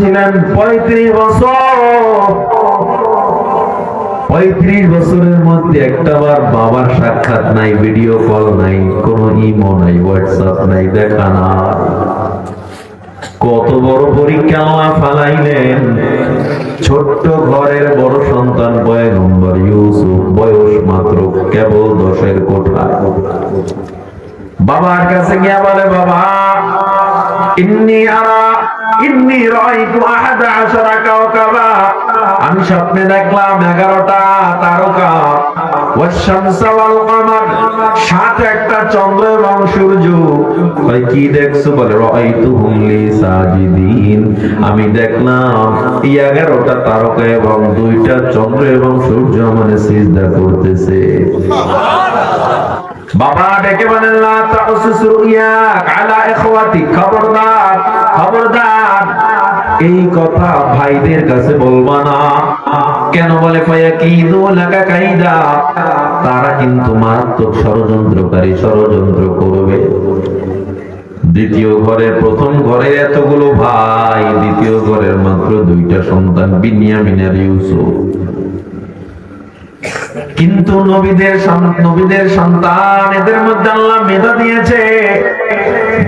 ছিলেন পঁয়ত্রিশ বছর। পঁয়ত্রিশ বছরের মধ্যে একটা বার বাবার সাক্ষাৎ নাই ভিডিও কল নাই, কোনো ইমো নাই হোয়াটসঅ্যাপ নাই, দেখা না কত বড় পরীক্ষা আল্লাহ ফালাইলেন। ছোট্ট ঘরের বড় সন্তান পয়গম্বর ইউসুফ, বয়স মাত্র কেবল দশের কোঠা বাবার কাছে গিয়া বলে, বাবা আমি স্বপ্নে দেখলাম এগারোটা তারকা। একটা চন্দ্র এবং সূর্য। কি দেখছ বলে? রাইতুহুম লি সাজিদিন। আমি দেখলাম এই এগারোটা তারকা এবং দুইটা চন্দ্র এবং সূর্য মানে সিজদা করতেছে। বাবা ডেকে বলেন, লা তাউসিস রুইয়াক আলা ইখওয়াতি খবরদার খবরদার। এই কথা ভাইদের কাছে বলবা না। কেন বলে, ফায়াকিদু লাকা কাইদা? তারা কিন্তু মারাত্মক ষড়যন্ত্রকারী ষড়যন্ত্র করবে। দ্বিতীয় ঘরের প্রথম ঘরের এতগুলো ভাই, দ্বিতীয় ঘরের মাত্র দুইটা সন্তান, বিনিয়ামিন আর ইউসুফ। কিন্তু নবীদের নবীদের সন্তান, এদের মধ্যে আল্লাহ মেধা দিয়েছে।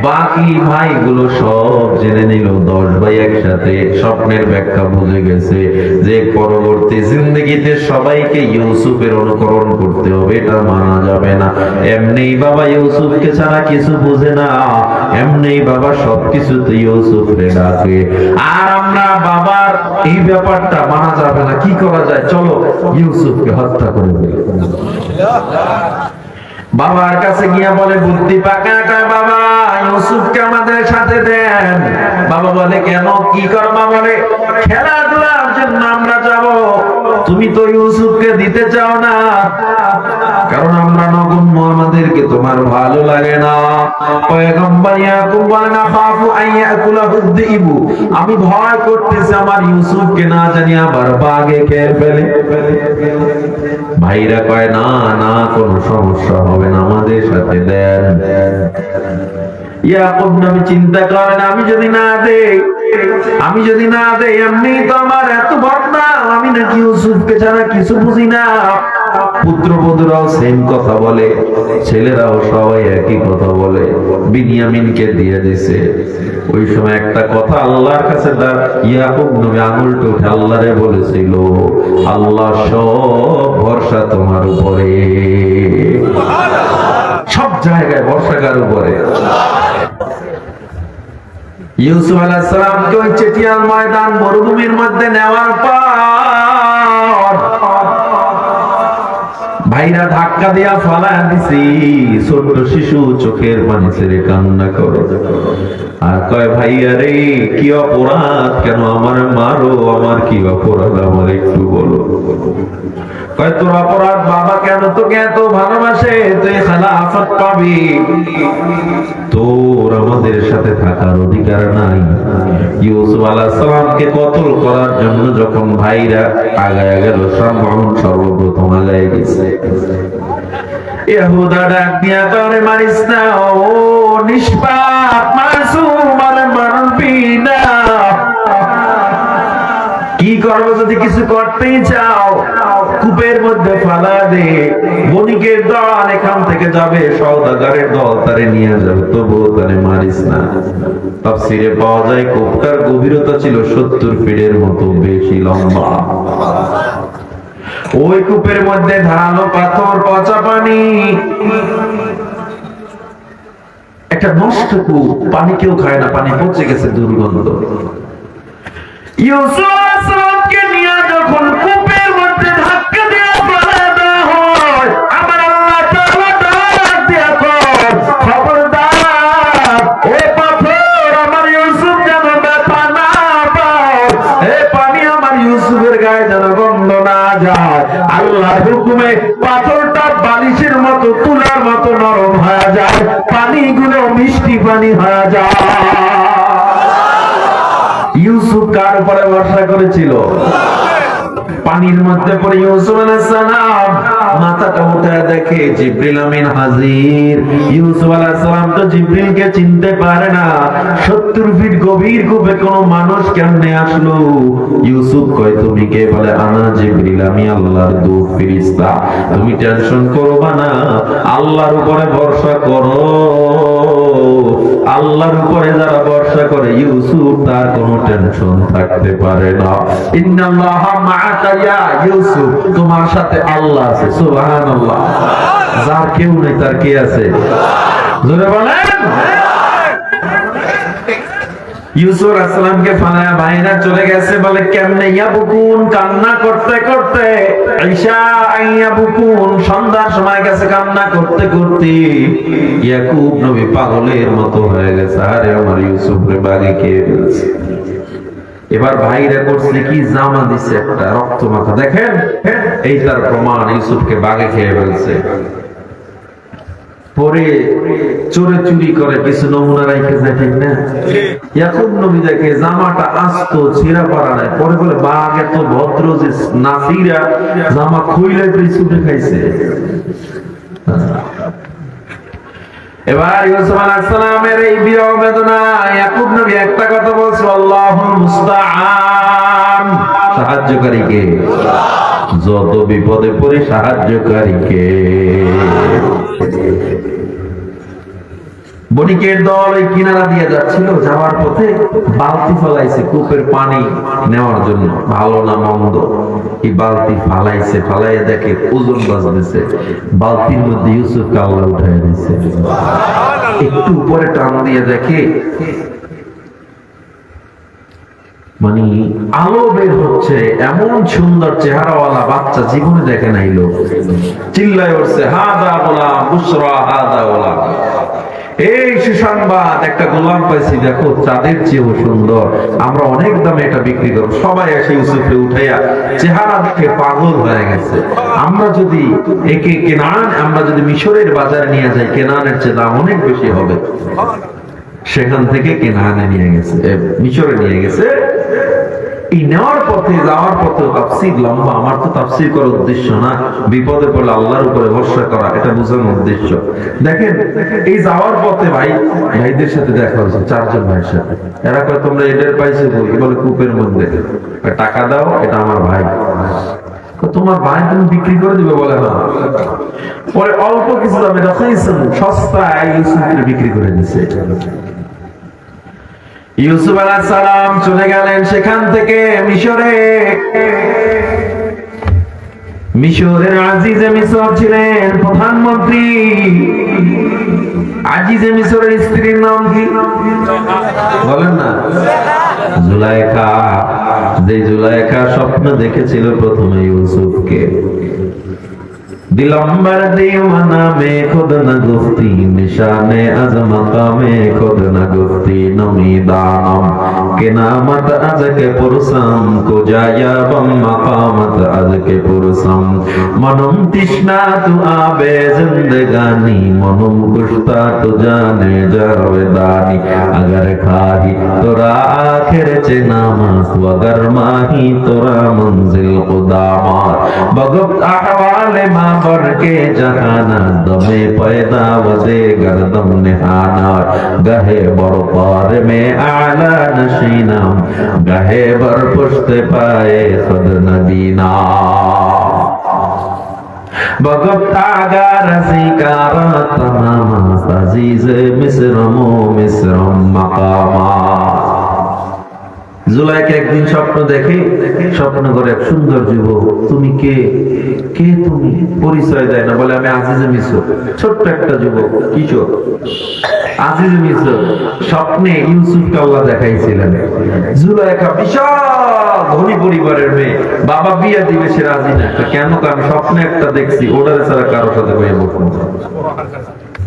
বাকি ভাইগুলো সব জেনে নিল, দশ ভাই একসাথে স্বপ্নের ব্যাখ্যা বুঝে গেছে যে পরবর্তী জিন্দগিতে সবাইকে ইউসুফের অনুকরণ করতে হবে, এটা মানা যাবে না। এমনি বাবা ইউসুফকে ছাড়া কিছু বুঝে না, এমনি বাবা সবকিছুতে ইউসুফরে ডাকে। আর আমরা বাবার এই ব্যাপারটা মানা যাবে না, কি করা যায়? চলো ইউসুফকে হত্যা করবে বাবার কাছে গিয়া বলে, বুদ্ধি পাকা কয় বাবা, ইউসুফকে আমাদের সাথে দেন। বাবা বলে, কেন? কি করবা বলে? খেলাধুলার জন্য আমরা যাব। তুমি তো ইউসুফকে দিতে চাও না। কারণ আমরা নগণ্য, আমাদেরকে তোমার ভালো লাগে না। আমি ভয় করতেছি আমার ইউসুফকে না আবার বাগে ফেলে। ভাইরা কয়, না না, কোনো সমস্যা হবে না, আমাদের সাথে দেন। ইয়াকুব নবী চিন্তা করেন, আমি যদি না দেই আমি যদি না দেই, এমনি তো আমার এত বদনাম। আমি নাকি ইউসুফকে ছাড়া কিছু বুঝি না। পুত্রবধূরাও সেম কথা বলে। ছেলেরাও সবাই একই কথা বলে। বিনিয়ামিনকে দিয়ে দিছে। ওই সময় একটা কথা আল্লাহর কাছে তার ইয়াকুব নবী আঙুলটা উঠে আল্লাহরে বলেছিল, আল্লাহ সব ভরসা তোমার উপরে। সব জায়গায় ভরসা কার উপরে? ইউসুফ আলাহ সালামকে ওই চেটিয়াল ময়দান মরুভূমির মধ্যে নেওয়ার পর ভাইরা ধাক্কা দিয়া ফালা দিছি। ছোট শিশু চোখের পানি ছেড়ে কান্না করো। আর কয়, ভাইয়া রে, কি অপরাধ? কেন আমার মারো? আমার কি অপরাধ? আমার একটু বলো। কয়, তোর অপরাধ বাবা, কেন তোকে এত ভালোবাসে? তুই খেলাফত পাবি। তোর আমাদের সাথে থাকার অধিকার নাই। ইউসুফ আলাইহিস সালামকে কতল করার জন্য যখন ভাইরা আগায় গেল সম্ভ্রমণ সর্বপ্রথম আগায় গেছে। ইহুদা ডাক দিয়া করে মারিস না, ও নিষ্পাপ মাসুম আর মারবি না। কি করব যদি কিছু করতেই চাও? কূপের মধ্যে ফালা দে, বণিকের দল এখান থেকে যাবে সৌদাগারের দল তারে নিয়ে যাবে, তবুও তারে মারিস না। তাফসিরে পাওয়া যায়, কূপটার গভীরতা ছিল সত্তর ফিটের মতো, বেশি লম্বা। ওই কূপের মধ্যে ধারালো পাথর, পচা পানি। একটা নষ্ট কূপ, পানি কেউ খায় না, পানি পচে গেছে দুর্গন্ধ। ইউসুফ যখন আল্লাহর হুকুমে পাথরটা বালিশের মতো, তুলার মতো নরম হয়ে যায়, পানিগুলো মিষ্টি পানি হয়ে যায়। ইউসুফ কার উপরে ভরসা করেছিল? পানির মধ্যে পড়ে ইউসুফ আলাইহিস সালাম। মাথাটা দেখে জিব্রিল আমিন হাজির। ইউসুফ সালাম তো চিনতে পারে না। 70 ফিট গভীর কূপে কোন মানুষ কেমনে আসলো? ইউসুফ কয়, তুমি কে? বলে, আনা জিব্রিল, আমি আল্লাহর তুমি টেনশন করবা না, আল্লাহর উপরে ভরসা করো। আল্লাহর উপরে যারা ভরসা করে, ইউসুফ তার কোনো টেনশন থাকতে পারে না। ইন্নাল্লাহ মাআকা ইয়া ইউসুফ, তোমার সাথে আল্লাহ আছে, সুবহানাল্লাহ। যার কেউ নেই, তার কে আছে? জোরে বলেন। ইউসুফ আসসালামকে ফালায়া বাইনা চলে গেছে, বলে, কেমনে ইয়াবুকুন? কান্না করতে করতে। ঈশা ইয়াবুকুন? সন্ধ্যার সময় গেছে, কান্না করতে করতে। ইয়াকুব নবী পাগলের মতো হয়ে গেছে। আরে আমার ইউসুফ রে বাগে কে ফেলছে। এবার ভাইরা করছে কি জামা দিছে একটা, রক্ত মাথা দেখেন এই তার প্রমাণ ইউসুফকে বাগে খেয়ে ফেলছে। পরে চোরে চুরি করে, কিছু নমুনা রাইখে যায়, ঠিক না? ইয়াকুব নবী দেখে জামাটা আস্ত, ছিঁড়া পারা নাই। পরে বলে, বাঘ এত ভদ্র যে নাসিরা, জামা খুইলে ছুটে খাইছে। এবার ইউসুফ আলাইহিস সালামের এই বিরহ বেদনা ইয়াকুব নবী একটা কথা বলছে, আল্লাহুল মুস্তাআন। সাহায্যকারী কে যত বিপদে পড়ে সাহায্যকারী কে বণিকের দল ওই কিনারা দিয়ে যাচ্ছিল, যাওয়ার পথে বালতি ফলাইছে কূপের পানি নেওয়ার জন্য, ভালো না মন্দ। এই বালতি ফালাইছে, ফালাইয়া দেখে ওজন বাজতেছে বালতির মধ্যে ইউসুফ কাল্লা উঠাই দিছে। একটু উপরে টান দিয়ে দেখে মানে আলো বের হচ্ছে, এমন সুন্দর চেহারাওয়ালা বাচ্চা জীবনে দেখে নাই লোক। চিল্লায় উঠছে, হাদা বলা বুসরা হাদা বলা এই সুসংবাদ, একটা গোলাম পাইছি, দেখো, চাঁদের চেয়েও সুন্দর। আমরা অনেক দামে এটা বিক্রি করব। সবাই এসে ইউসুফে উঠাইয়া চেহারা দেখে পাগল হয়ে গেছে। আমরা যদি একে কেনান, আমরা যদি মিশরের বাজারে নিয়ে যাই, কেনানের চেয়ে দাম অনেক বেশি হবে। সেখান থেকে কেনানে নিয়ে গেছে মিশরে নিয়ে গেছে। এই নেওয়ার পথে, যাওয়ার পথে তাফসির লম্বা। আমার তো তাফসির করার উদ্দেশ্য না। বিপদে পড়লে আল্লাহর উপরে ভরসা করা, এটা বোঝানোর উদ্দেশ্য। দেখেন, এই যাওয়ার পথে ভাই, ভাইদের সাথে দেখা হয়েছে, চারজন ভাইয়ের সাথে। এরা কয়, তোমরা এদের পাইছো বলে, কূপের মধ্যে। টাকা দাও, এটা আমার ভাই। তোমার ভাই তুমি বিক্রি করে দিবে? বলে, না। পরে অল্প কিছু দামে সস্তায় বিক্রি করে দিছে। ইউসুফ আলাইহিস সালাম চলে গেলেন সেখান থেকে মিশরে। মিশরের আজিজে মিশর ছিলেন প্রধানমন্ত্রী। আজিজে মিশরের স্ত্রীর নাম কি? বলেন না। জুলাইখা। যে জুলাইখা স্বপ্ন দেখেছিল প্রথমে ইউসুফকে। دلمبر دیوانا میں خود نہ گفتی نشان از مقام خود نہ گفتی نمیدانم إنامت أزك پرسم كجايا بم مقامت أزك پرسم منم تشنا تو آبے زندگانی منم کشتا تو جانے جاویدانی اگر کھاہی ترا آخر چناماس وگر ماہی ترا منزل قدامات بگفت احوال ما بر کے جہانا دمے پیدا وزے گردم نہانا گہے برطار میں اعلا نشی জানি না গাহে বর পুষতে পায়ে সদ নদীনা بغبتاگار سیکارا تماما سازیز مصر مو مصر مقاما জুলাইকে একদিন স্বপ্ন দেখে, স্বপ্ন করে এক সুন্দর যুবক, তুমি কে? কে তুমি? পরিচয় দেয় না। বলে, আমি আজিজে মিশ্র। ছোট্ট একটা যুবক কিশোর আজিজ মিশ্র, স্বপ্নে ইউসুফকে আল্লাহ দেখাইছিলেন। জুলাইকা বিশাল ধনী পরিবারের মেয়ে। বাবা বিয়া দিবে, সে রাজি না। কেন? আমি স্বপ্নে একটা দেখছি, ওটার ছাড়া কারোর সাথে বইয়ে বসবো।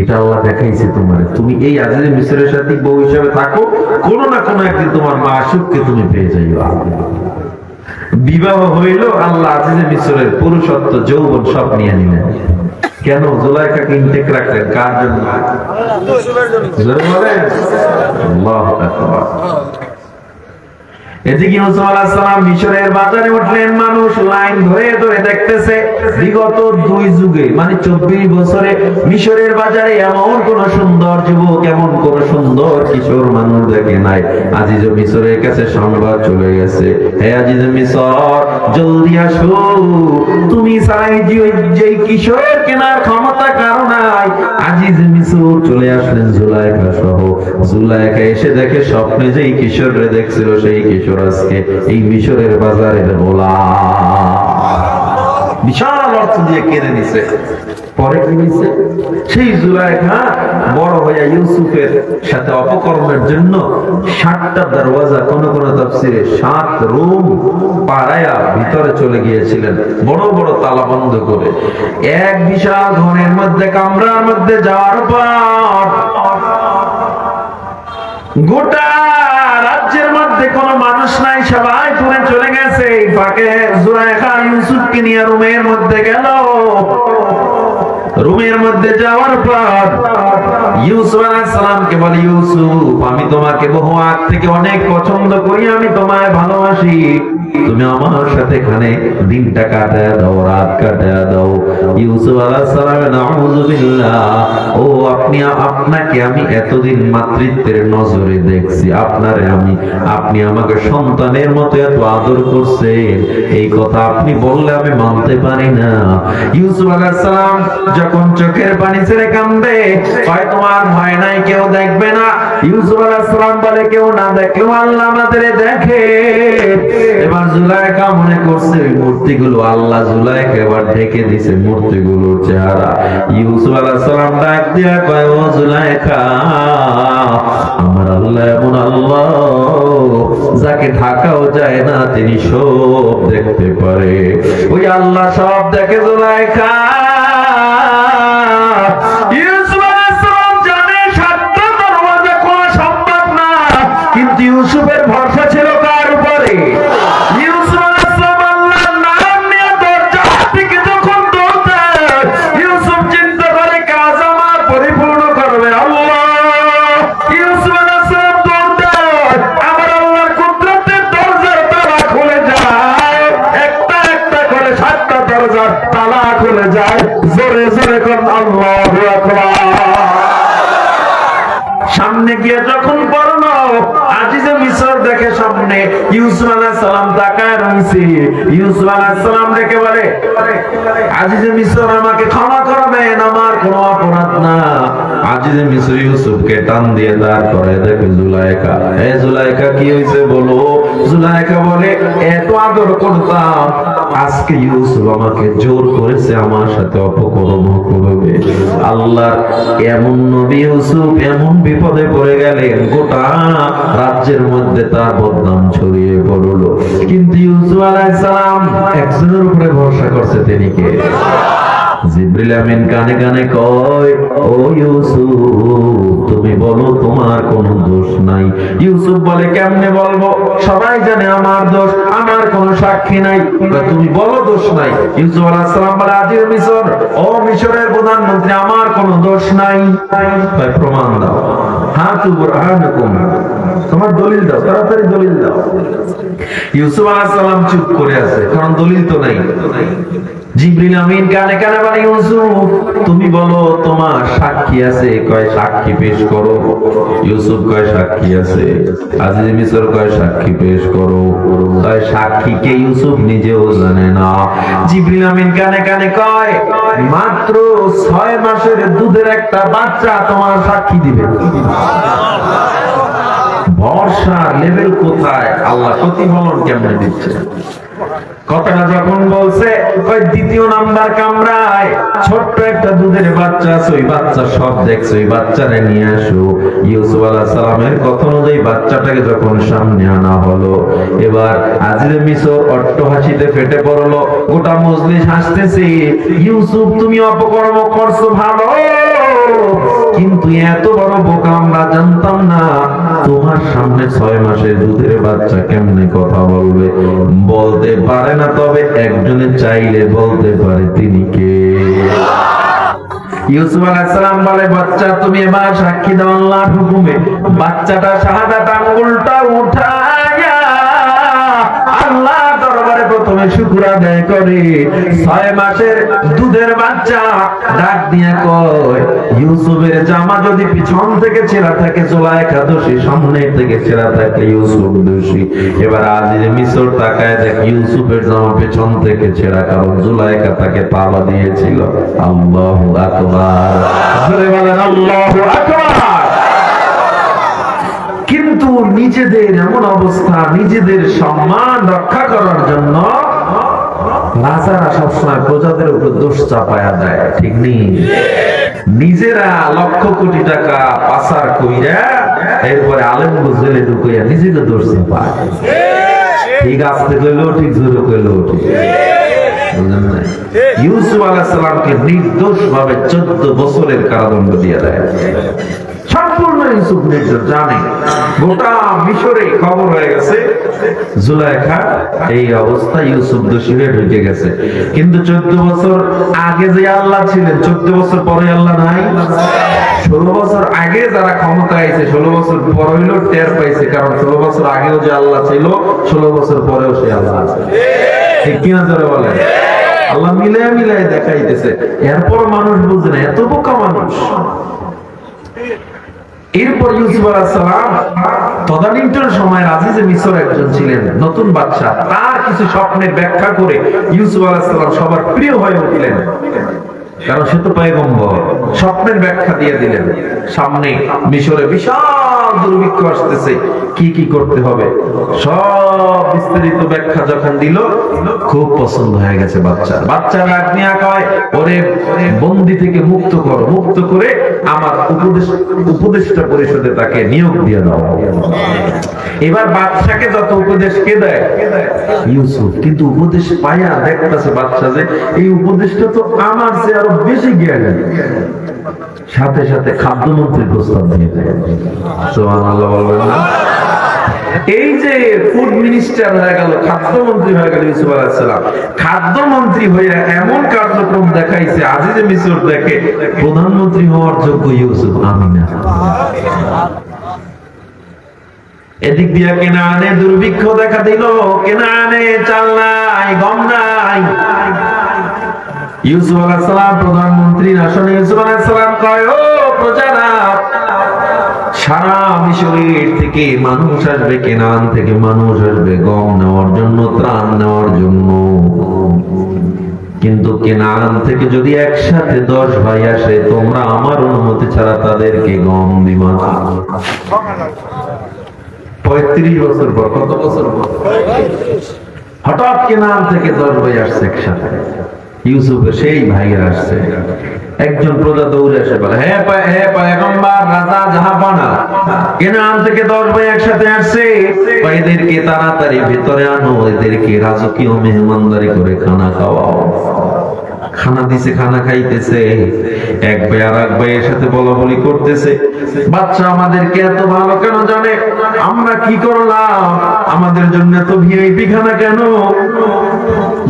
এটা আল্লাহ দেখাইছে তোমার। তুমি এই আজিজে মিশরের সাথে বউ হিসাবে থাকো, কোনো না কোনো একদিন তোমার মা সুখকে তুমি পেয়ে যাইবা বিবাহ হইল আল্লাহ আজিজে মিশরের পুরুষত্ব, যৌবন সব নিয়ে নিলেন। কেন? জোলাইকাকে ইনটেক রাখলেন কার জন্য জোরে বলেন আল্লাহু আকবার এদিকে ইউসুফ আলাইহিস সালাম মিশরের বাজারে উঠলেন, মানুষ লাইন ধরে ধরে দেখতেছে, বিগত দুই যুগে মানে চব্বিশ বছরে মিশরের বাজারে এমন কোন সুন্দর যুবক, এমন কোন সুন্দর কিশোর মানুষ দেখে নাই। আজিজ মিশরের কাছে সংবাদ চলে গেছে, হে আজিজ মিশর, জলদি আসো। তুমি যে কিশোর কেনার ক্ষমতা কারও নাই। আজিজ মিশর চলে আসলেন জুলাইখা সহ। এসে দেখে স্বপ্নে যেই কিশোররে দেখছিল, সেই কিশোর আজকে এই মিশরের বাজারের গোলা বিশাল অর্থ দিয়ে কিনে নিছে। পরে কি নিছে সেই জুলাইখা বড় হইয়া ইউসুফের সাথে অপকর্মের জন্য সাতটা দরওয়াজা কোন কোন তফসিরে সাত রুম পাড়ায়া ভিতরে চলে গিয়েছিলেন, বড় বড় তালা বন্ধ করে। এক বিশাল ঘরের মধ্যে, কামরার মধ্যে যাওয়ার পর গোটা রাজ্যের মধ্যে কোন মানুষ নাই সবাই দূরে চলে গেছে। এই ফাঁকে জুলাইখা ইউসুফকে নিয়ে রুমের মধ্যে গেল। রুমের মধ্যে যাওয়ার পর ইউসুফ আলাইহিস সালামকে বলে, ইউসুফ, আমি তোমাকে বহু আগ থেকে অনেক পছন্দ করি, আমি তোমায় ভালোবাসি। তুমি আমার সাথে এখানে দিনটা কাটায় দাও, রাত কাটায় দাও। ইউসুফ আলাইহিস সালাম নাউযুবিল্লাহ ও আপনি, আপনাকে আমি এতদিন মাতৃত্বের নজরে দেখছি। আপনারে আমি, আপনি আমাকে সন্তানের মতো এত আদর করছেন। এই কথা আপনি বললে আমি মানতে পারি না। ইউসুফ আলাইহিস সালাম যখন চোখের পানি ছেড়ে কান্দে হয় তোমার ভয় নাই, কেউ দেখবে না। ইউসুফ আলাইহিস সালাম বলে, কেউ না দেখলেও আল্লাহ আমাদের দেখে। এবার জুলাইখা মনে করছে, মূর্তিগুলো আল্লাহ জুলাইখা এবার ঢেকে দিছে, মূর্তিগুলোর চেহারা। ইউসুফ আলাইহিস সালাম ডাক দিয়া কয়, ও জুলাইখা আমার আল্লাহ এমন আল্লাহ, যাকে ঢাকাও যায় না, তিনি সব দেখতে পারে। ওই আল্লাহ সব দেখে জুলাইখা সামনে গিয়ে যখন পড়ল, আজিজে মিশর দেখে সামনে ইউসুফ সালাম তাকায় রয়েছে। ইউসুফ সালাম দেখে বলে, আজিজে মিশর আমাকে ক্ষমা করবেন, আমার কোনো অপরাধ না। আজিজে মিশর ইউসুফকে টান দিয়ে দাঁড় করে, দেখে জুলাইকা, এ জুলাইকা, কি হয়েছে বলো? জুলাইকা বলে, এত আদর করতাম আজকে ইউসুফ আমাকে জোর করেছে আমার সাথে অপকর্ম করবে। আল্লাহর এমন নবী ইউসুফ এমন বিপদে পড়ে গেলেন, গোটা রাজ্যের মধ্যে তার বদনাম ছড়িয়ে পড়ল। কিন্তু ইউসুফ আলাইহিস সালাম একজনের উপরে ভরসা করছে তিনি কে? জিব্রিল আমিন কানে কানে কয়, ও ইউসুফ তুমি বলো তোমার কোনো দোষ নাই। ইউসুফ বলে, কেমনে বলব? সবাই জানে আমার দোষ, আমার কোন সাক্ষী নাই। তুমি বলো দোষ নাই। ইউসুফ আলাইহিস সালাম বলে আজির মিশর, ও মিশরের প্রধানমন্ত্রী, আমার কোন দোষ নাই। প্রমাণ দাও। হাতু বুরহানুকুম। তোমার দলিল দাও, তাড়াতাড়ি দলিল দাও। ইউসুফ চুপ করে আছে, কারণ দলিল তো নাই। জিবরিল আমিন কানে কানে বলে, ইউসুফ, তুমি বলো, তোমার সাক্ষী আছে? কয়, সাক্ষী পেশ করো। ইউসুফ কয়, সাক্ষী আছে। আজিজ মিশর কয়, সাক্ষী পেশ করো। কয় সাক্ষী কে ইউসুফ নিজেও জানে না। জিবরিল আমিন কানে কানে কয়, মাত্র ছয় মাসের দুধের একটা বাচ্চা তোমার সাক্ষী দিবে। ভরসা লেভেল কোথায়? আল্লাহ প্রতিফলন কেমনে দিচ্ছে? কথাটা যখন বলছে ওই দ্বিতীয় নাম্বার কামরায়, ছোট্ট একটা দুধের বাচ্চা আছে, ওই বাচ্চা সব দেখছে, ওই বাচ্চারে নিয়ে আসো। ইউসুফ সালামের কথা অনুযায়ী বাচ্চাটাকে যখন সামনে আনা হলো, এবার আজিরে মিশর অট্ট হাসিতে ফেটে পড়ল, গোটা মজলিস হাসতেছে, ইউসুফ, তুমি অপকর্ম করছ ভালো? কিন্তু এত বড় বোকা আমরা জানতাম না। তোমার সামনে ছয় মাসের দুধের বাচ্চা কেমনে কথা বলবে? বলতে পারে না তবে একজনে চাইলে বলতে পারে তিনি কে? ইউসুফ আলাইসালাম বলে, বাচ্চা, তুমি এবার সাক্ষী দাও আল্লাহর হুকুমে। বাচ্চাটা শাহাদাত আঙ্গুলটা উঠায়া প্রথমে শুকুর আদায় করে। ছয় মাসের দুধের বাচ্চা, ডাক দিয়া কয়, ইউসুফের জামা যদি পিছন থেকে ছেঁড়া থাকে জোলাইকা দোষী সামনে থেকে ছেঁড়া থাকে, ইউসুফ দোষী। এবার আজ যে মিশর তাকায় দেখ, ইউসুফের জামা পেছন থেকে ছেঁড়া, কারণ জুলাইকা তাকে তালা দিয়েছিল। আল্লাহু আকবার। বলেন, আল্লাহু আকবার। নিজেদের এমন অবস্থা, নিজেদের সম্মান রক্ষা করার জন্য রাজারা সবসময় প্রজাদের উপর দোষ চাপায়া দেয়, ঠিক নেই? নিজেরা লক্ষ কোটি টাকা পাচার কইরা এরপরে আলেম জেলে ঢুকাইয়া নিজেকে দোষ চাপায়। ঠিক আসতে কইলেও ঠিক, জোরে কইলেও ঠিক। ইউসুফ আলাইহিস সালামকে নির্দোষ ভাবে চোদ্দ বছরের কারাদণ্ড দিয়ে দেয়। সম্পূর্ণ ইউসুফ নির্দোষ জানে। গোটা মিশরে খবর হয়ে গেছে, জুলাইখা, এই অবস্থা ইউসুফ দোষী ঢুকে গেছে। কিন্তু চোদ্দ বছর আগে যে আল্লাহ ছিলেন, চোদ্দ বছর পরে আল্লাহ নাই? ষোলো বছর আগে যারা ক্ষমতা আইছে ষোলো বছর পর হইলেও টের পাইছে, কারণ ষোলো বছর আগেও যে আল্লাহ ছিল, ষোলো বছর পরেও সে আল্লাহ আছে। ঠিক কিনা ধরে বলে আল্লাহ মিলাই মিলাই দেখাইতেছে। এরপর মানুষ বুঝে না, এত বোকা মানুষ। এরপর ইউসুফ আলাহাম তদানীন্তন সময় আজিজে মিশর একজন ছিলেন, নতুন বাদশাহ। তার কিছু স্বপ্নের ব্যাখ্যা করে ইউসুফ আলাহাম সবার প্রিয় হয়ে উঠলেন। কারণ সে তো পয়গম্বর। স্বপ্নের ব্যাখ্যা দিয়ে দিলেন। সামনে মিশরে বিশাল দুর্ভিক্ষ আসতেছে। কি কি করতে হবে? সব বিস্তারিত ব্যাখ্যা যখন দিল, খুব পছন্দ হয়ে গেছে বাচ্চা। বাচ্চারা আগ্নিয়া কয়, ওরে বন্দি থেকে মুক্ত করো, মুক্ত করে আমার উপদেশ উপদেষ্টা পরিষদে তাকে নিয়োগ দিয়ে দাও। এবার বাচ্চাকে যত উপদেশ কে দেয়? ইউসুফ। কিন্তু উপদেশ পাইয়া দেখতেছে বাচ্চা যে, এই উপদেশটা তো আমার চেয়ে আরও বেশি জ্ঞানী। সাথে সাথে খাদ্যমন্ত্রীর প্রস্তাব দিয়ে দেয়। সুবহানাল্লাহ বলবেন না? এই যে ফুড মিনিস্টার হয়ে গেল, খাদ্যমন্ত্রী হয়ে গেল ইউসুফ আলাইসালাম খাদ্যমন্ত্রী হয়ে এমন কার্যক্রম দেখাইছে, আজিজে মিশর দেখে প্রধানমন্ত্রী হওয়ার যোগ্য ইউসুফ আমি না এদিক দিয়া কেনা আনে, দুর্ভিক্ষ দেখা দিল, কেনা আনে, চাল নাই, গম নাই। ইউসুফ আলাইসালাম প্রধানমন্ত্রী আসনে ইউসুফ আলাইসালাম কয়, ও প্রজারা সারা মিশরের থেকে মানুষ আসবে কেনান থেকে মানুষ আসবে গম নেওয়ার জন্য, ত্রাণ নেওয়ার জন্য। কিন্তু কেনান থেকে যদি একসাথে দশ ভাই আসে, তোমরা আমার অনুমতি ছাড়া তাদেরকে গম দিবা পঁয়ত্রিশ বছর পর, কত বছর পর? হঠাৎ কেনান থেকে দশ ভাই আসছে একসাথে। ইউসুফের সেই ভাইয়ের আসছে। একজন প্রজা দৌড়ে এসে বলে, হে পা- হে পয়গম্বর, রাজা জাহাপানা কেনান থেকে দশ ভাই একসাথে আসছে? বা এদেরকে তাড়াতাড়ি ভেতরে আনো, এদেরকে রাজকীয় মেহমানদারি করে খানা খাওয়াও। খানা দিছে, খানা খাইতেছে। এক ভাই আর এক ভাইয়ের সাথে বলা বলি করতেছে। বাচ্চা আমাদেরকে এত ভালো কেন জানে? আমরা কি করলাম? আমাদের জন্য এত ভিআইপি খানা কেন?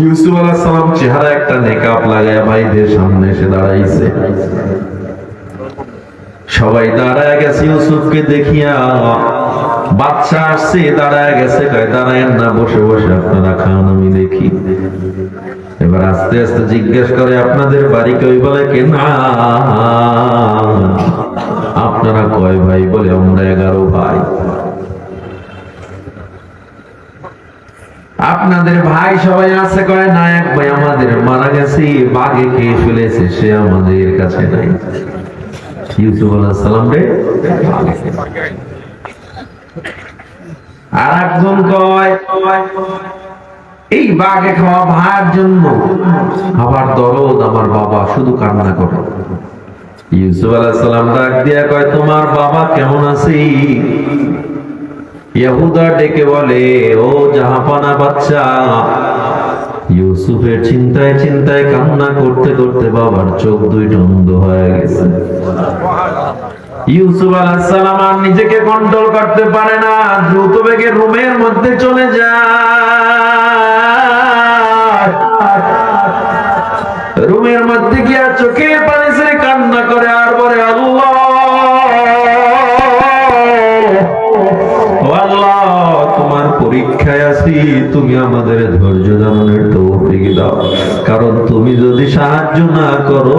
ইউসুফ আলাইহিস সালাম চেহারা একটা নেকাব লাগায় ভাইদের সামনে এসে দাঁড়াইছে। সবাই দাঁড়ায় গেছে ইউসুফকে দেখিয়া। বাচ্চা আসছে, দাঁড়ায় গেছে দাঁড়ায় না, বসে বসে, আপনারা খান, আমি দেখি। এবার আস্তে আস্তে জিজ্ঞেস করে, আপনাদের বাড়ি কই? বলে কে না আপনারা কয় ভাই? বলে, আমরা এগারো ভাই। আপনাদের ভাই সবাই আছে? কয়, না, এক ভাই আমাদের মারা গেছে বাঘে খেয়ে ফেলেছে, সে আমাদের কাছে নাই। ইউসুফ আলাইহিস সালাম রে? আর একজন কয় এই বাঘে খাওয়া ভাইয়ের জন্য আবার দরদ আমার বাবা শুধু কান্না করে। ইউসুফ আলাইহিস সালাম ডাক দিয়া কয়, তোমার বাবা কেমন আছে? ইহুদা ডেকে বলে, ও জাহাপানা বাচ্চা। ইউসুফের চিন্তায় চিন্তায় কান্না করতে করতে বাবার চোখ দুইটা অন্ধ হয়ে গেছে। ইউসুফ আলাইসালাম আর নিজেকে কন্ট্রোল করতে পারে না। দ্রুত বেগে রুমের মধ্যে চলে যায়। রুমের মধ্যে গিয়া চোখের পানি ছেড়ে কান্না করে আর বলে, আল্লাহ আল্লাহ, তোমার পরীক্ষায় আছি। তুমি আমাদের ধৈর্য ধারণের তৌফিক দাও। কারণ তুমি যদি সাহায্য না করো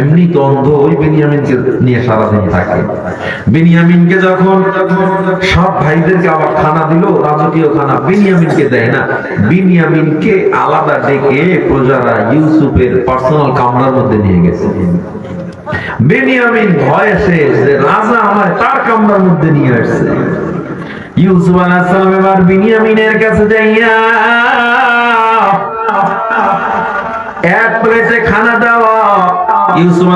এমনি তো অন্ধ ওই বেনিয়ামিনকে নিয়ে সারাদিন থাকে। বেনিয়ামিনকে যখন সব ভাইদেরকে আবার খানা দিল, রাজকীয় খানা, বেনিয়ামিনকে দেয় না। বেনিয়ামিনকে আলাদা ডেকে প্রজারা ইউসুফের পার্সোনাল কামরার মধ্যে নিয়ে গেছে। বেনিয়ামিন ভয়ে শেষ যে রাজা আমার তার কামরার মধ্যে নিয়ে আসছে। ইউসুফ আলাইহিস সালাম এবার বিনিয়ামিনের কাছে যাইয়া এক প্লেটে খানা দেওয়া ইউসুফ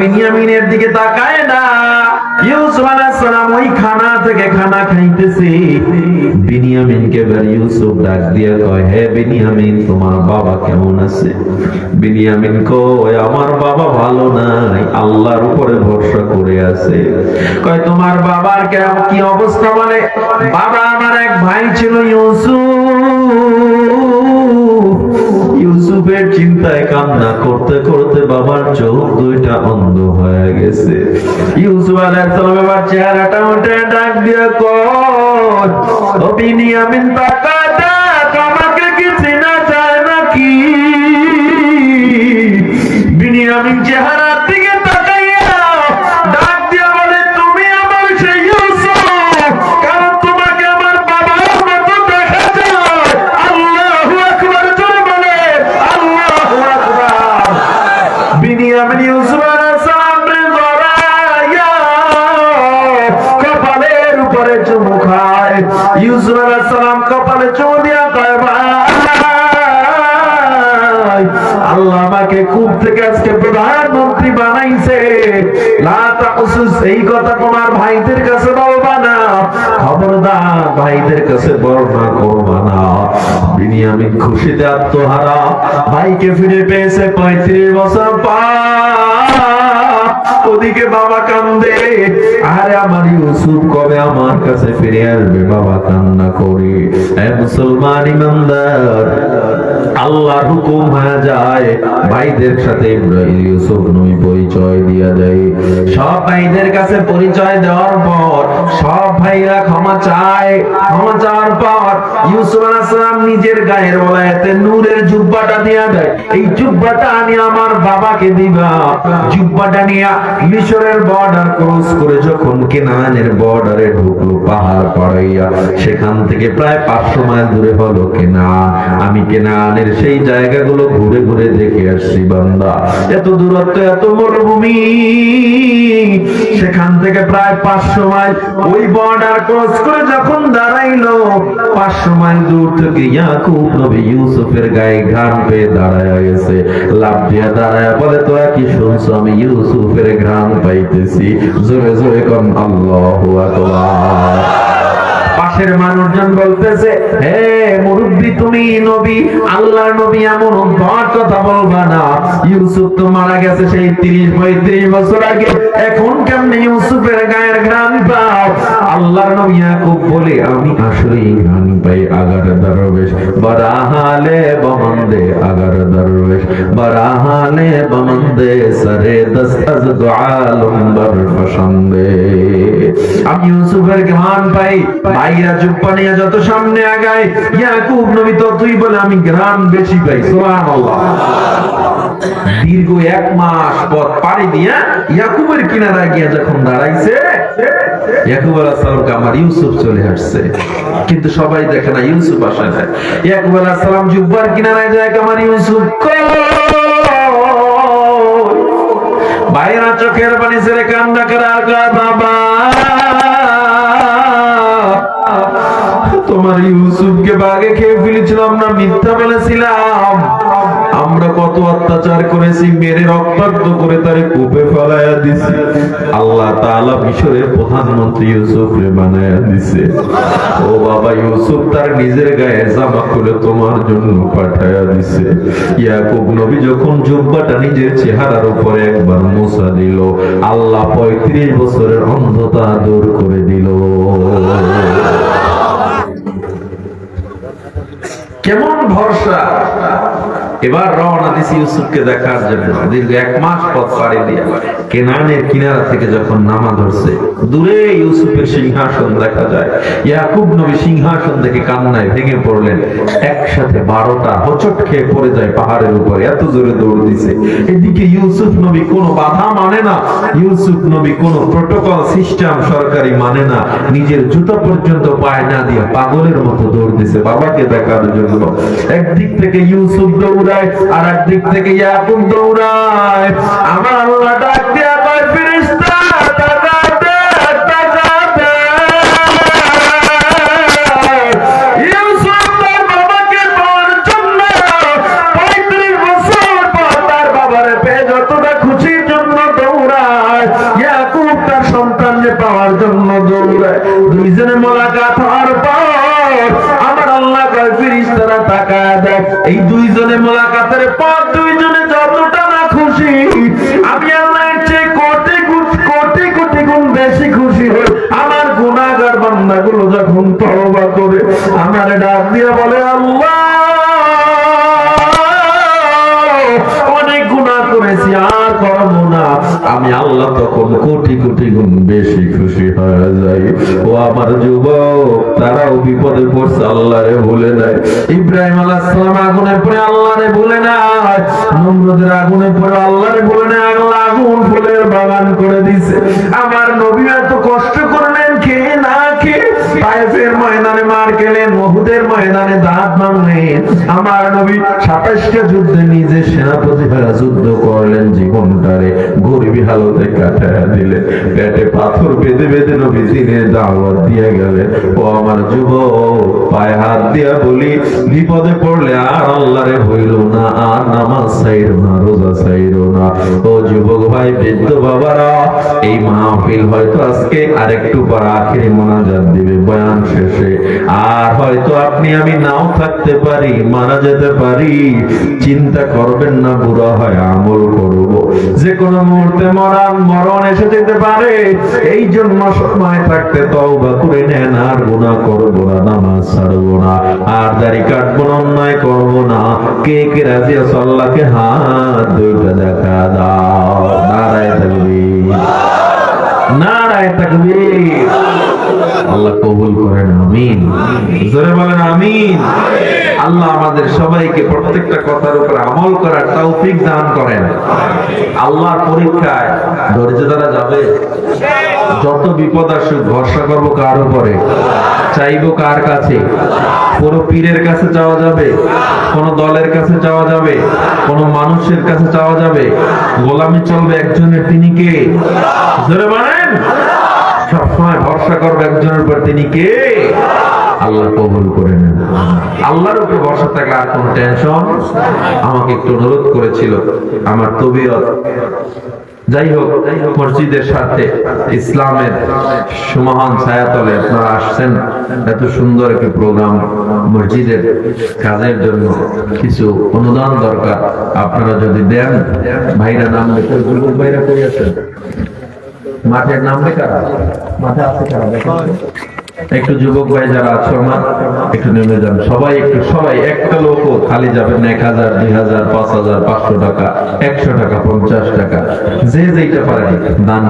বিনিয়ামিনের দিকে তাকায় না। ইউসুফ ওই খানা থেকে খানা খাইতেছে। বিনিয়ামিনকে ইউসুফ ডাক দিয়া কয়, হে বিনিয়ামিন, তোমার বাবা কেমন আছে? বিনিয়ামিন কয়, আমার বাবা ভালো নাই, আল্লাহর উপরে ভরসা করে আছে। কয়, তোমার বাবার কি অবস্থা বলে? বাবা, আমার এক ভাই ছিল ইউসুফ। ইউসুফের চিন্তায় কান্না করতে করতে বাবার চোখ দুইটা অন্ধ হয়ে গেছে। ইউসুফ আলাইহিসসালাম বাবার চেহারাটা উঠে ডাক দিয়ে বিনিয়ামিন দেখ কি চেনা যায় নাকি? বিনিয়ামিন চেহারার ভাইদের কাছে বলবা না। খবরদার, ভাইদের কাছে বর্ণনা করবা না। বিনিয়ামিন খুশিতে আত্মহারা। ভাইকে ফিরে পেয়েছে পঁয়ত্রিশ বছর ওদিকে বাবা কান্দে। আরে আমার ইউসুফ কবে আমার কাছে ফিরে আসবে? বাবা কান্না করে। মুসলমান ইমানদার। আল্লাহর হুকুম হয়ে যায়। ভাইদের সাথে ইউসুফ নবী পরিচয় দিয়া যায় সব ভাইদের কাছে পরিচয় দেওয়ার পর সব ভাইরা ক্ষমা চায়। ক্ষমা চাওয়ার পর ইউসুফ আলাইহিস সালাম নিজের গায়ের বলায়াতে নূরের জুব্বাটা দিয়া দেয়। এই জুব্বাটা আমি আমার বাবাকে দিবা। জুব্বাটা নিয়ে মিশরের বর্ডার ক্রস করে যখন কেনানের বর্ডারে ঢুকলো পাহাড় পাড়াইয়া, সেখান থেকে প্রায় পাঁচশো মাইল দূরে হলো কেনা। আমি কেনানের সেই জায়গাগুলো ঘুরে ঘুরে দেখে আসছি বান্দা। এত দূরত্ব, এত মরুভূমি। সেখান থেকে প্রায় পাঁচশো মাইল ওই বর্ডার ক্রস করে যখন দাঁড়াইলো পাঁচশো মাইল দূর থেকে ইয়াকুব নবী ইউসুফের গায়ে ঘাম পেয়ে দাঁড়ায় গেছে। লাভ দিয়া দাঁড়ায় বলে, তোরা কি শুনছো? আমি ইউসুফের ঘ্রাণ পাইতেছি। জোরে জোরে কন, আল্লাহু আকবার। পাশের মানুষজন বলতেছে, হে মুরব্বী, তুমি নবী, আল্লাহর নবী এমন বড় কথা বলবা না। ইউসুফ তো মারা গেছে সেই তিরিশ, পঁয়ত্রিশ বছর আগে। এখন কেমনে ইউসুফের গায়ের গ্রাম পাও? আল্লাহর নবী ইয়াকুব বলে, আমি আসলে পাই আগার দরবেশ, বরাহালে বমন্দে আগার দরবেশ, বরাহালে বমন্দে সরে দস্তাজ দুআলম্বর ফসন্দে আমি ইউসুফের ঘ্রাণ পাই, ভাইরা চুপ্পা নিয়ে যত সামনে আগায়, ইয়াকুব নবী ততই বলে আমি ঘ্রাণ বেশি পাই, সুবহানাল্লাহ। দীর্ঘ এক মাস পর পাড়ি দিয়া ইয়াকুবের কিনারা গিয়া যখন দাঁড়াইছে ইয়াকুব আমার ইউসুফ চলে আসছে। কিন্তু সবাই দেখে না, ইউসুফ আসে না ইয়াকুব জুব্বার কিনারায় যায় আমার ইউসুফ চোখের পানি ছেড়ে কান্না করে, আর বাবা, তোমার ইউসুফকে বাগে খেয়ে ফেলেছিলাম না, মিথ্যা বলেছিলাম? অত্যাচার করেছি, মেরে রক্তাক্ত করে তারে কূপে ফেলাইয়া দিছি। আল্লাহ তাআলা মিশরের প্রধানমন্ত্রী ইউসুফ রে বানায়া দিছে। ও বাবা, ইউসুফ তার নিজের গায়ে জামা খুলে তোমার জন্য পাঠায়া দিছে। ইয়াকুব নবী যখন জুব্বাটা নিজের চেহারার উপরে একবার মোছা দিল, আল্লাহ পঁয়ত্রিশ বছরের অন্ধতা দূর করে দিল। কেমন ভরসা? এবার রওনা দিছি ইউসুফকে দেখার জন্য। দীর্ঘ এক মাস পথ পাড়ি দিয়া। কেনানের কিনারা থেকে যখন নামা ধরছে, দূরে ইউসুফের সিংহাসন দেখা যায়। ইয়াকুব নবী সিংহাসন দেখে কান্নায় ভেঙে পড়লেন। একসাথে বারোটা হোচট খেয়ে পড়ে যায় পাহাড়ের উপরে। এত জোরে দৌড় দিছে। এদিকে ইউসুফ নবী কোনো বাধা মানে না। ইউসুফ নবী কোনো প্রোটোকল সিস্টেম সরকারি মানে না। নিজের জুতো পর্যন্ত পায় না দিয়ে পাগলের মতো দৌড় দিছে। বাবাকে দেখার জন্য। একদিক থেকে ইউসুফ দৌড়ায় আর একদিক থেকে ইয়াকুব দৌড়ায়। আমার আল্লাহ ডাক দিয়া আমার ডাক দিয়ে বলে, আল্লাহ, অনেক গুনাহ করেছি, আর করব না। আমি আল্লাহ তখন কোটি কোটি গুণ বেশি খুশি হয়ে যাই। ও আমার যুবক, তারাও বিপদে পড়ছে, আল্লাহরে ভুলে নাই। ইব্রাহিম আলাইহিস সালাম আগুনে পড়ে আল্লাহরে ভুলে নাই। নমরুদের আগুনে পড়ে আল্লাহরে ভুলে নাই। আল্লাহ আগুন ফুলের বাগান করে দিছে। আমার নবী তায়েফের ময়দানে মার খেলেন মহুদের ময়দানে দাঁত ভাঙলেন আমার নবী সাতাশটা যুদ্ধে নিজে সেনাপতি হয়ে যুদ্ধ করলেন জীবনটারে। গরিবী হালতে কাটায় দিলেন। পেটে পাথর বেঁধে বেঁধে নবী দিনে দাওয়াত দিয়ে গেলেন। ও আমার যুব পায়ে হাত দিয়া বলি, বিপদে পড়লে আর আল্লাহরে হইল না, আর নামাজ সাইর না, রোজা সাইর না। ও যুবক ভাই, বৃদ্ধ বাবারা, এই মাহফিল হয়তো আজকে আরেকটু পর আখেরি মোনাজাত দিবে। বয়ান শেষে। আর হয়তো আপনি আমি নাও থাকতে পারি, মারা যেতে পারি। চিন্তা করবেন না বুড়া হয়, আমল করব। যে কোনো মুহূর্তে মরণ মরণ এসে যেতে পারে। এই জন্য সময় থাকতে তওবা করে নেন, আর গুনাহ করব না, নামাজ ছাড়বো না। আর দাড়ি কাটবো না, অন্যায় করব না। কে কে রাজি আছে হাত দুইটা দেখা দাও। নারায় তাকবীর। নারায় তাকবীর। আল্লাহ কবুল করেন, আমিন। জোরে বলেন, আমিন। আল্লাহ আমাদের সবাইকে প্রত্যেকটা কথার উপর আমল করার তৌফিক দান করেন। আল্লাহর পরীক্ষায় ধৈর্য দ্বারা যাবে? যত বিপদ আসুক, ভরসা করব কার উপরে? চাইব কার কাছে? কোন পীরের কাছে চাওয়া যাবে? কোন দলের কাছে চাওয়া যাবে? কোন মানুষের কাছে চাওয়া যাবে? গোলামি চলবে একজনের, তিনি কে? জোরে বলেন। সবসময় ভরসা করবে একজনের উপর, তিনি কে? আল্লাহ কবুল করে নেন। আল্লাহর উপর ভরসা থাকলে আর কোন টেনশন আমাকে একটু অনুরোধ করেছিল আমার তবিয়ত। যাই হোক, মসজিদের সাথে ইসলামের সুমহান ছায়াতলে আপনারা আসছেন। এত সুন্দর একটি প্রোগ্রাম মসজিদের কাজের জন্য কিছু অনুদান দরকার। আপনারা যদি দেন, ভাইরা নাম ভাইরা কই আছেন? মাঠের নাম লেখা? মাঠে আছে কারা? একটু যুবক ভাই যারা আছো আমার, একটু নেমে যান। সবাই একটু, সবাই একটা লোক খালি যাবেন এক হাজার, দুই হাজার, পাঁচ হাজার, পাঁচশো টাকা, একশো টাকা, পঞ্চাশ টাকা, যে যেটা পারেন দান